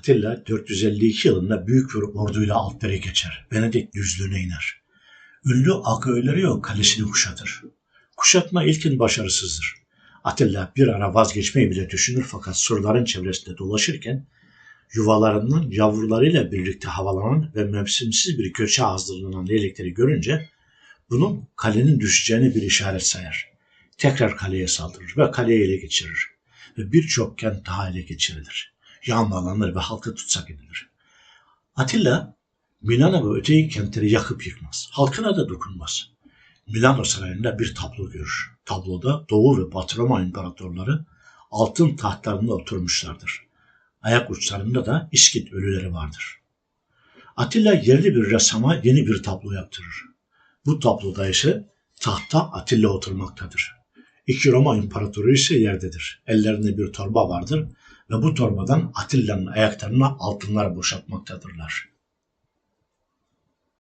Atilla 452 yılında büyük bir orduyla Alpleri geçer. Venedik düzlüğüne iner. Ünlü Aköylerio kalesini kuşatır. Kuşatma ilkin başarısızdır. Atilla bir ara vazgeçmeyi bile düşünür fakat surların çevresinde dolaşırken yuvalarından yavrularıyla birlikte havalanan ve mevsimsiz bir göçe hazırlanan leylikleri görünce bunun kalenin düşeceğini bir işaret sayar. Tekrar kaleye saldırır ve kaleyi ele geçirir ve birçok kent daha ele geçirilir. Yağmalanır ve halkı tutsak edilir. Atilla Milano ve öteki kentleri yakıp yıkmaz. Halkına da dokunmaz. Milano sarayında bir tablo görür. Tabloda Doğu ve Batı Roma imparatorları altın tahtlarında oturmuşlardır. Ayak uçlarında da İskit ölüleri vardır. Atilla yerli bir ressama yeni bir tablo yaptırır. Bu tabloda ise tahta Atilla oturmaktadır. İki Roma imparatoru ise yerdedir. Ellerinde bir torba vardır ve bu torbadan Atilla'nın ayaklarına altınlar boşaltmaktadırlar.